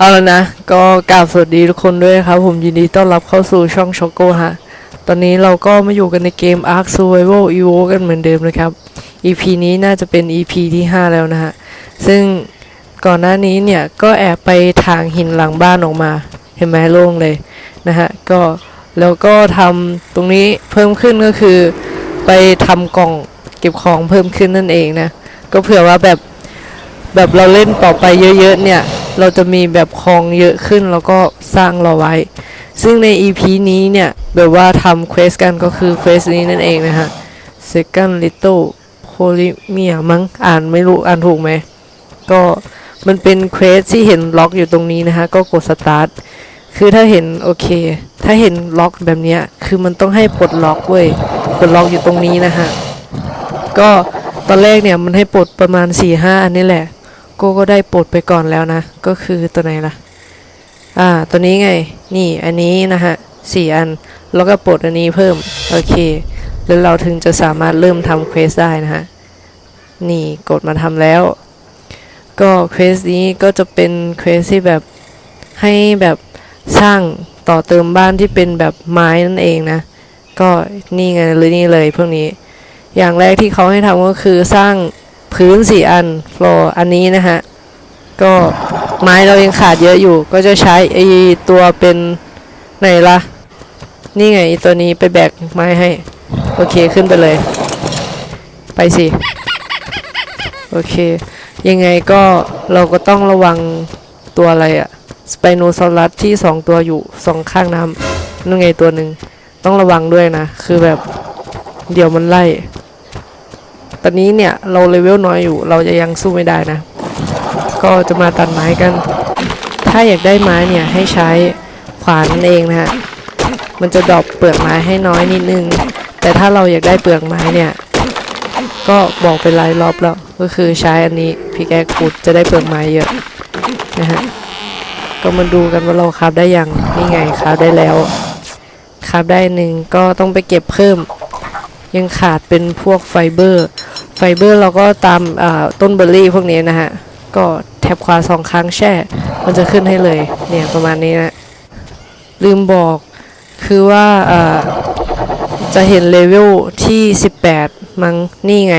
เอาละนะ ก็กราบสวัสดีทุกคนด้วยครับ ผมยินดีต้อนรับเข้าสู่ช่องช็อกโกฮะ ตอนนี้เราก็มาอยู่กันในเกม Ark Survival Evo กันเหมือนเดิมนะครับ EP นี้น่าจะเป็น EP ที่ 5 แล้วนะฮะ ซึ่งก่อนหน้านี้เนี่ย ก็แอบไปทางหินหลังบ้านออกมา เห็นไหมโล่งเลยนะฮะ ก็แล้วก็ทำตรงนี้เพิ่มขึ้นก็คือ ไปทำกล่องเก็บของเพิ่มขึ้นนั่นเองนะ ก็เผื่อว่าแบบแบบเราเล่นต่อไปเยอะๆเนี่ย เราจะมีแบบคลองเยอะขึ้นแล้วก็สร้างเราไว้ ซึ่งใน EP นี้เนี่ย แบบว่าทำเควสกันก็คือเควสนี้นั่นเองนะฮะ Second Little Polymer มั้งอ่านไม่รู้อ่านถูกไหม ก็มันเป็นเควสที่เห็นล็อกอยู่ตรงนี้นะฮะ ก็กด start คือถ้าเห็นโอเค ถ้าเห็นล็อกแบบนี้คือมันต้องให้ปลดล็อกเว้ยปลดล็อกอยู่ตรงนี้นะฮะ ก็ตอนแรกเนี่ยมันให้ปลดประมาณ4ี่ห้าอันนี้แหละ โก้ก็ได้ปลดไปก่อนแล้วนะ ก็คือตัวไหนล่ะ อ่า ตัวนี้ไง นี่อันนี้นะฮะสี่อัน แล้วก็ปลดอันนี้เพิ่ม โอเค แล้วเราถึงจะสามารถเริ่มทำเควสได้นะฮะ นี่กดมาทำแล้ว ก็เควสนี้ก็จะเป็นเควสที่แบบให้แบบสร้างต่อเติมบ้านที่เป็นแบบไม้นั่นเองนะ ก็นี่ไงหรือนี่เลยพวกนี้ อย่างแรกที่เขาให้ทำก็คือสร้าง พื้นสี่อันฟลอร์อันนี้นะฮะ ก็ไม้เรายังขาดเยอะอยู่ ก็จะใช้ไอตัวเป็นไหนล่ะนี่ไงตัวนี้ไปแบกไม้ให้ โอเคขึ้นไปเลย ไปสิ โอเค ยังไงก็เราก็ต้องระวังตัวอะไรอะสไปโนซอรัสที่สองตัวอยู่สองข้างน้ำนั่นไงตัวหนึ่งต้องระวังด้วยนะ คือแบบเดี๋ยวมันไล่ อนนี้เนี่ยเราเลเวลน้อยอยู่ เราจะยังสู้ไม่ได้นะ ก็จะมาตัดไม้กัน ถ้าอยากได้ไม้เนี่ยให้ใช้ขวานนั่นเองนะฮะ มันจะดรอปเปลือกไม้ให้น้อยนิดนึง แต่ถ้าเราอยากได้เปลือกไม้เนี่ย ก็บอกไปหลายรอบแล้ว ก็คือใช้อันนี้พี่แกขุดจะได้เปลือกไม้เยอะนะฮะ ก็มาดูกันว่าเราคราบได้ยัง นี่ไงคราบได้แล้ว คราบได้หนึ่งก็ต้องไปเก็บเพิ่ม ยังขาดเป็นพวกไฟเบอร์ ไฟเบอร์เราก็ตามต้นเบอร์รี่พวกนี้นะฮะ ก็แท็บขวาสองครั้งแช่ มันจะขึ้นให้เลย เนี่ยประมาณนี้นะ ลืมบอกคือว่าจะเห็นเลเวลที่ 18 มั้งนี่ไง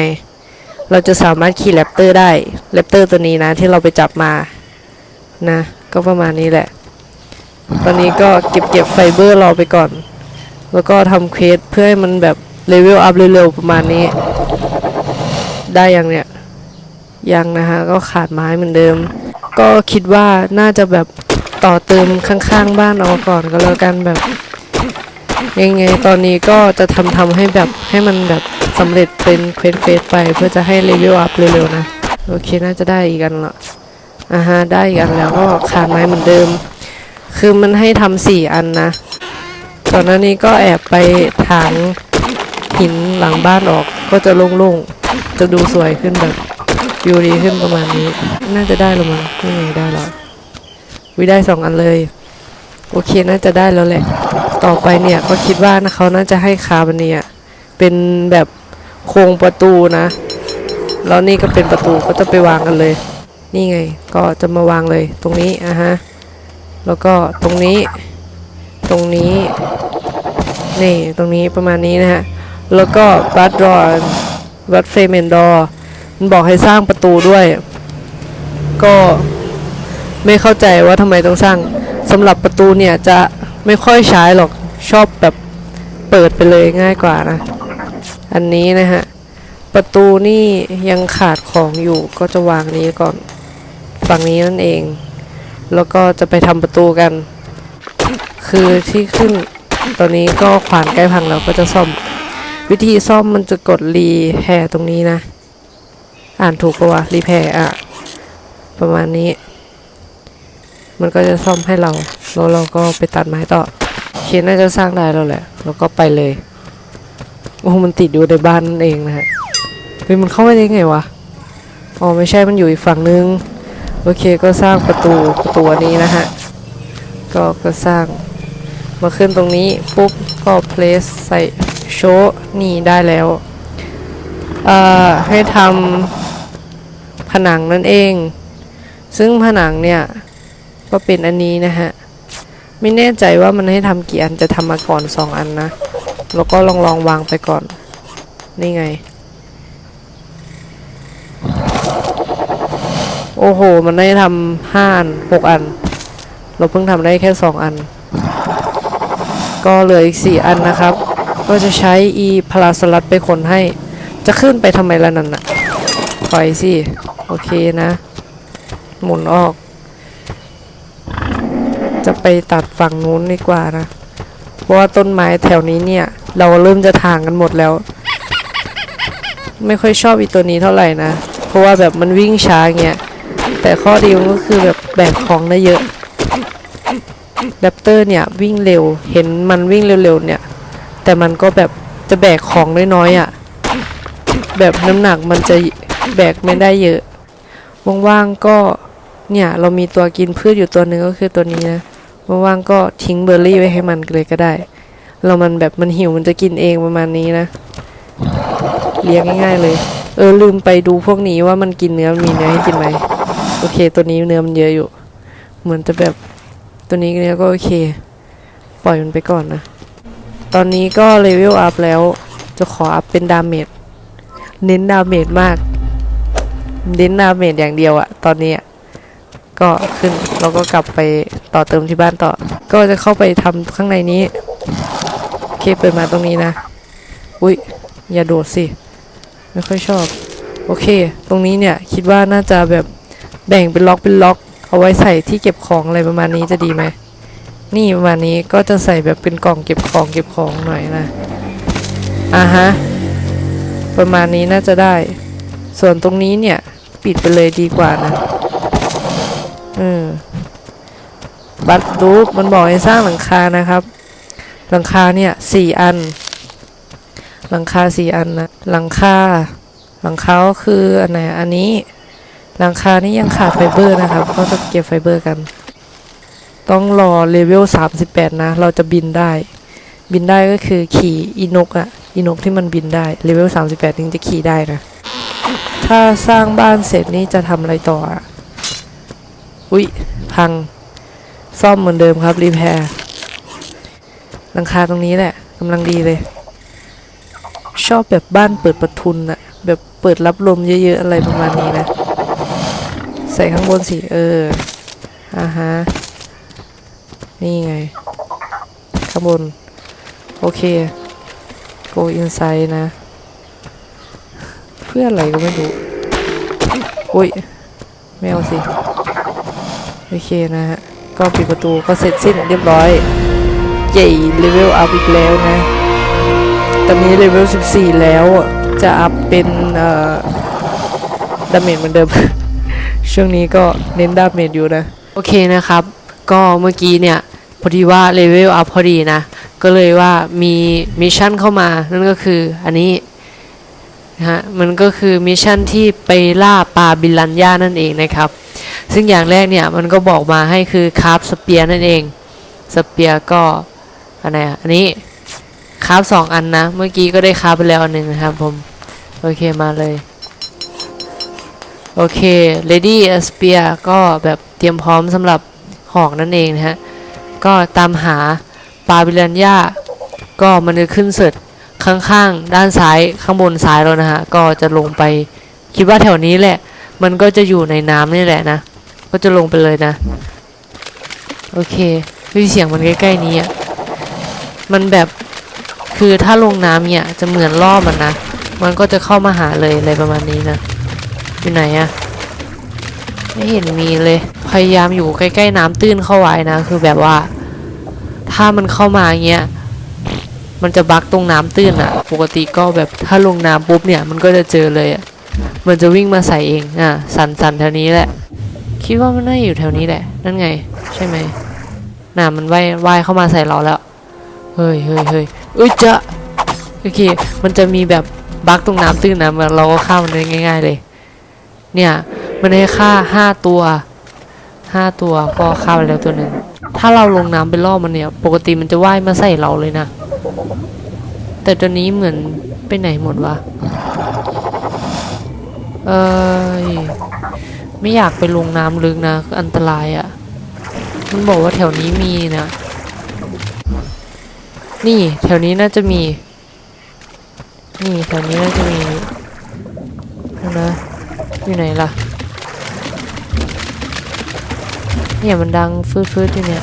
เราจะสามารถขี่แรปเตอร์ได้แรปเตอร์ตัวนี้นะ ที่เราไปจับมานะ ก็ประมาณนี้แหละ ตอนนี้ก็เก็บเก็บไฟเบอร์รอไปก่อน แล้วก็ทำเควสเพื่อให้มันแบบเลเวลอัพเร็วๆประมาณนี้ ได้ยังเนี่ย ยังนะฮะก็ขาดไม้เหมือนเดิม ก็คิดว่าน่าจะแบบต่อเติมข้างๆบ้านเอาก่อนก็แล้วกันแบบ ยังไงตอนนี้ก็จะทำทำให้แบบให้มันแบบสำเร็จเป็นเควสเควสไป เพื่อจะให้เลเวลอัพเร็วๆนะ โอเคน่าจะได้อีกอันละอ่าฮะได้อีกอันแล้วก็ขาดไม้เหมือนเดิม คือมันให้ทำสี่อันนะก่อนหน้านี้ก็แอบไปถางหินหลังบ้านออกก็จะโล่งๆ จะดูสวยขึ้นแบบวิวดีขึ้นประมาณนี้ น่าจะได้แล้วมั้งนี่ไงได้แล้ววิได้สองอันเลย โอเคน่าจะได้แล้วแหละ ต่อไปเนี่ยก็คิดว่านะเขาน่าจะให้คาบันเนี่ยเป็นแบบโครงประตูนะ แล้วนี่ก็เป็นประตูก็จะไปวางกันเลย นี่ไงก็จะมาวางเลยตรงนี้อะฮะแล้วก็ตรงนี้ ตรงนี้ นี่ ตรงนี้ประมาณนี้นะฮะ แล้วก็บัตรอน บัตเฟเมนดอมันบอกให้สร้างประตูด้วย ก็ไม่เข้าใจว่าทำไมต้องสร้างสำหรับประตูเนี่ยจะไม่ค่อยใช้หรอกชอบแบบเปิดไปเลยง่ายกว่านะ อันนี้นะฮะ ประตูนี่ยังขาดของอยู่ก็จะวางนี้ก่อนฝั่งนี้นั่นเอง แล้วก็จะไปทำประตูกัน คือที่ขึ้นตอนนี้ก็ขวานใกล้พังแล้วก็จะซ่อม วิธีซ่อมมันจะกดรีแพรตรงนี้นะ อ่านถูกปะวะรีแพรอะ ประมาณนี้ มันก็จะซ่อมให้เรา แล้วเราก็ไปตัดไม้ต่อโอเคน่าจะสร้างได้แล้วแหละ แล้วก็ไปเลย โอ้มันติดอยู่ในบ้านนั่นเองนะฮะเฮ้ยมันเข้าไปได้ไงวะ อ๋อไม่ใช่มันอยู่อีกฝั่งนึง โอเคก็สร้างประตูประตูนนี้นะฮะ ก็ก็สร้าง มาขึ้นตรงนี้ปุ๊บก็ place ใส่ โชว์นี่ได้แล้ว เอ่อ ให้ทำผนังนั่นเอง ซึ่งผนังเนี่ย ก็เป็นอันนี้นะฮะ ไม่แน่ใจว่ามันให้ทำกี่อันจะทำมาก่อนสองอันนะ แล้วก็ลองลองวางไปก่อน นี่ไง โอ้โห มันได้ทำห้าอันหกอัน เราเพิ่งทำได้แค่สองอัน ก็เหลืออีกสี่อันนะครับ ก็จะใช้อีพลาสลัดไปขนให้ จะขึ้นไปทำไมละนั่นน่ะปล่อยสิ โอเคนะ หมุนออก จะไปตัดฝั่งนู้นดีกว่านะ เพราะว่าต้นไม้แถวนี้เนี่ย เราเริ่มจะทางกันหมดแล้ว ไม่ค่อยชอบอีตัวนี้เท่าไหร่นะ เพราะว่าแบบมันวิ่งช้าเงี้ย แต่ข้อดีมันก็คือแบบแบกของได้เยอะแรปเตอร์เนี่ยวิ่งเร็ว เห็นมันวิ่งเร็วๆเนี่ย แต่มันก็แบบจะแบกของน้อยๆอะ่ะ แบบน้ำหนักมันจะแบกไม่ได้เยอะ ว่างๆก็เนี่ย เรามีตัวกินพืชอยู่ตัวหนึ่งก็คือตัวนี้นะ ว่างๆก็ทิ้งเบอร์รี่ไว้ให้มันเลยก็ได้ เรามันแบบมันหิวมันจะกินเองประมาณนี้นะ เลี้ยงง่ายๆเลย เออลืมไปดูพวกนี้ว่ามันกินเนื้อมีเนื้อให้กินไหม โอเค ตัวนี้เนื้อมันเยอะอยู่ เหมือนจะแบบตัวนี้เนื้อก็โอเค ปล่อยมันไปก่อนนะ ตอนนี้ก็เลเวลอัพแล้ว จะขออัพเป็นดาเมจ เน้นดาเมจมาก เน้นดาเมจอย่างเดียวอะตอนนี้ก็ขึ้นแล้วก็กลับไปต่อเติมที่บ้านต่อ ก็จะเข้าไปทำข้างในนี้โอเคเปิดมาตรงนี้นะ อุ้ยอย่าโดดสิ ไม่ค่อยชอบ โอเค ตรงนี้เนี่ยคิดว่าน่าจะแบบแบ่งเป็นล็อกเป็นล็อก เอาไว้ใส่ที่เก็บของอะไรประมาณนี้จะดีไหม นี่ประมาณนี้ก็จะใส่แบบเป็นกล่องเก็บของเก็บของหน่อยนะอ่าฮะ ประมาณนี้น่าจะได้ ส่วนตรงนี้เนี่ย ปิดไปเลยดีกว่านะอืมบัตรรูปมันบอกให้สร้างหลังคานะครับ หลังคาเนี่ยสี่อัน หลังคาสี่อันนะหลังคา หลังคาก็คืออันไหนอันนี้ หลังคานี่ยังขาดไฟเบอร์นะครับ ก็จะเก็บไฟเบอร์กัน ต้องรอเลเวล 38 นะ เราจะบินได้ บินได้ก็คือขี่อีนกอะอีนกที่มันบินได้เลเวล 38 ถึงจะขี่ได้นะ ถ้าสร้างบ้านเสร็จนี่จะทำอะไรต่ออะอุ๊ย พัง ซ่อมเหมือนเดิมครับ รีแพร์หลังคาตรงนี้แหละกำลังดีเลย ชอบแบบบ้านเปิดประทุนอะแบบเปิดรับลมเยอะๆ อะไรประมาณนี้นะ ใส่ข้างบนสิ เอออ่าฮะ นี่ไง ข้างบน โอเค go inside นะ เพื่ออะไรก็ไม่รู้อุ้ยไม่เอาสิ โอเคนะฮะ ก็ปิดประตูก็เสร็จสิ้นเรียบร้อยเย่เลเวลอัพอีกแล้วนะ ตอนนี้เลเวล 14 แล้วจะอัพเป็นเอ่อดาเมจเหมือนเดิม ช่วงนี้ก็เน้นดาเมจอยู่นะ โอเคนะครับ ก็เมื่อกี้เนี่ย พอดีว่าเลเวลอัพพอดีนะ ก็เลยว่ามีมิชชั่นเข้ามา นั่นก็คืออันนี้นะฮะมันก็คือมิชชั่นที่ไปล่าปลาบิลันย่านั่นเองนะครับ ซึ่งอย่างแรกเนี่ยมันก็บอกมาให้คือคาร์บสเปียร์นั่นเองสเปียร์ก็อันไหนอะอันนี้คาร์บสองอันนะ เมื่อกี้ก็ได้คาร์บไปแล้วอันหนึ่งนะครับผม โอเคมาเลย โอเค Lady a s p e a r ก็แบบเตรียมพร้อมสำหรับหอกนั่นเองนะฮะ ก็ตามหาปลาบิลันยาก็มันจะขึ้นเสร็จข้างๆ ด้านซ้ายข้างบนซ้ายแล้วนะฮะ ก็จะลงไปคิดว่าแถวนี้แหละ มันก็จะอยู่ในน้ำนี่แหละนะ ก็จะลงไปเลยนะ โอเควิเสียงมันใกล้ๆนี้อะมันแบบคือถ้าลงน้ำเนี่ยจะเหมือนรอบมันนะ มันก็จะเข้ามาหาเลยอะไรประมาณนี้นะ อยู่ไหนอะ ไม่เห็นมีเลย พยายามอยู่ใกล้ ๆ น้ำตื้นเข้าไว้นะ คือแบบว่า ถ้ามันเข้ามาเงี้ย มันจะบักตรงน้ำตื้นอะปกติก็แบบถ้าลงน้ำปุ๊บเนี่ย มันก็จะเจอเลยอะมันจะวิ่งมาใส่เอง อะสันสันๆแถวนี้แหละ คิดว่ามันน่าอยู่แถวนี้แหละ นั่นไง ใช่ไหมน่ะมันว่ายว่ายเข้ามาใส่เราแล้ว เฮ้ยเฮ้ยเฮ้ยเอ้ยจะโอเค มันจะมีแบบบักตรงน้ำตื้นนะมันเราก็ข้ามมันได้ง่าย ๆ เลย เนี่ย มันให้ค่าห้าตัวห้าตัวก็ฆ่าไปแล้วตัวหนึ่งถ้าเราลงน้ำไปล่อมันเนี่ย ปกติมันจะว่ายมาใส่เราเลยนะ แต่ตัวนี้เหมือนไปไหนหมดวะเอ้ยไม่อยากไปลงน้ำลึกนะ อันตรายอะ่ะ มันบอกว่าแถวนี้มีนะ นี่แถวนี้น่าจะมี นี่แถวนี้น่าจะมีนะอยู่ไหนล่ะ เนี่ยมันดังฟืดๆอยู่เนี่ย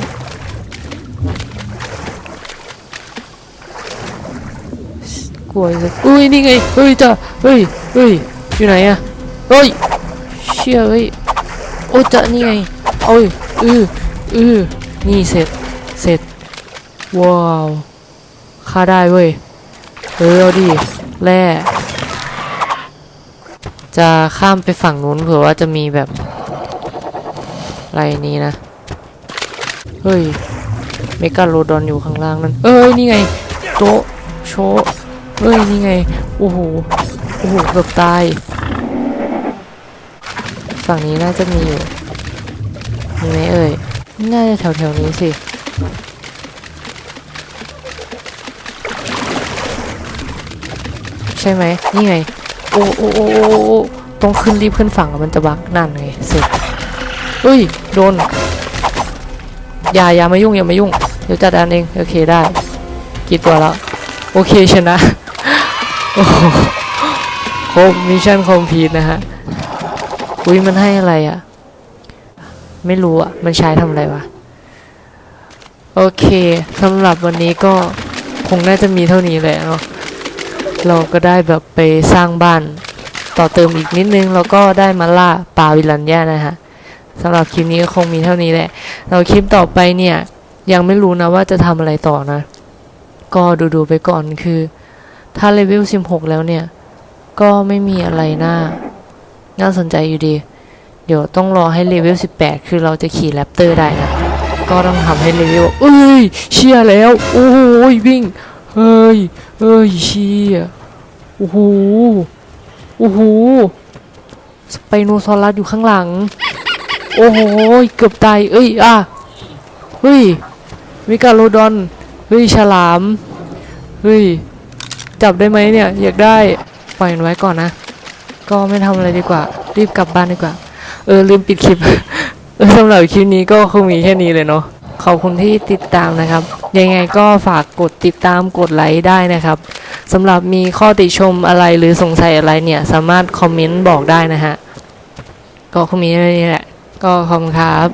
กลัวเลยอุ้ยนี่ไงเฮ้ยจ้าเฮ้ยเฮ้ยอยู่ไหนอะเฮ้ยเชี่ยเฮ้ยโอ้จะนี่ไงเอ้ยอืออือนี่เสร็จเสร็จว้าวฆ่าได้เว้ยเออเอาดิแร่จะข้ามไปฝั่งนู้นเผื่อว่าจะมีแบบ ไรนี้นะ เฮ้ย เมกาโลดอนอยู่ข้างล่างนั่น เอ้ย นี่ไง โต๊ะโชเฮ้ย นี่ไง โอ้โห โอ้โห เกือบตาย ฝั่งนี้น่าจะมีอยู่ มีไหมเอ่ย น่าจะแถวแถวๆนี้สิใช่ไหมนี่ไง โอ้โอ้โอ้โอ้ต้องขึ้นรีบขึ้นฝั่งมันจะบักนั่นไง เสร็จ เฮ้ย โดน อย่าอย่ามายุ่งอย่ามายุ่ง เดี๋ยวจัดการเอง โอเคได้ กี่ตัวแล้ว โอเคชนะ โอ้โหครบมิชชั่นคอมพีทนะฮะ อุ้ยมันให้อะไรอะ่ะ ไม่รู้อะ่ะ มันใช้ทำอะไรวะ โอเคสำหรับวันนี้ก็คงน่าจะมีเท่านี้แหละเนาะ เราก็ได้แบบไปสร้างบ้านต่อเติมอีกนิดนึง แล้วก็ได้มาล่าปลาวิลันย่านะฮะ สำหรับคลิปนี้ก็คงมีเท่านี้แหละ เราคลิปต่อไปเนี่ย ยังไม่รู้นะว่าจะทำอะไรต่อนะ ก็ดูๆไปก่อนคือ ถ้าเลเวล16 แล้วเนี่ย ก็ไม่มีอะไรน่าน่าสนใจอยู่ดี เดี๋ยวต้องรอให้เลเวล18 คือเราจะขี่แรปเตอร์ได้นะ ก็ต้องทำให้เลเวลเอ้ย เชียแล้ว โอ้โหวิ่ง เฮ้ยเฮ้ยเชียโอ้โหโอ้โหสไปโนซอรัสอยู่ข้างหลัง โอ้โห เกือบตาย เอ้ย อะ เฮ้ย มิกาโลดอน เฮ้ย ฉลาม เฮ้ย จับได้ไหมเนี่ย อยากได้ ปล่อยมันไว้ก่อนนะ ก็ไม่ทำอะไรดีกว่า รีบกลับบ้านดีกว่า เออ ลืมปิดคลิป เออสำหรับคลิปนี้ก็คงมีแค่นี้เลยเนาะ ขอบคุณที่ติดตามนะครับ ยังไงก็ฝากกดติดตาม กดไลค์ได้นะครับสำหรับมีข้อติชมอะไรหรือสงสัยอะไรเนี่ย สามารถคอมเมนต์บอกได้นะฮะ ก็คงมีแค่นี้แหละ ก็ขอบคุณครับ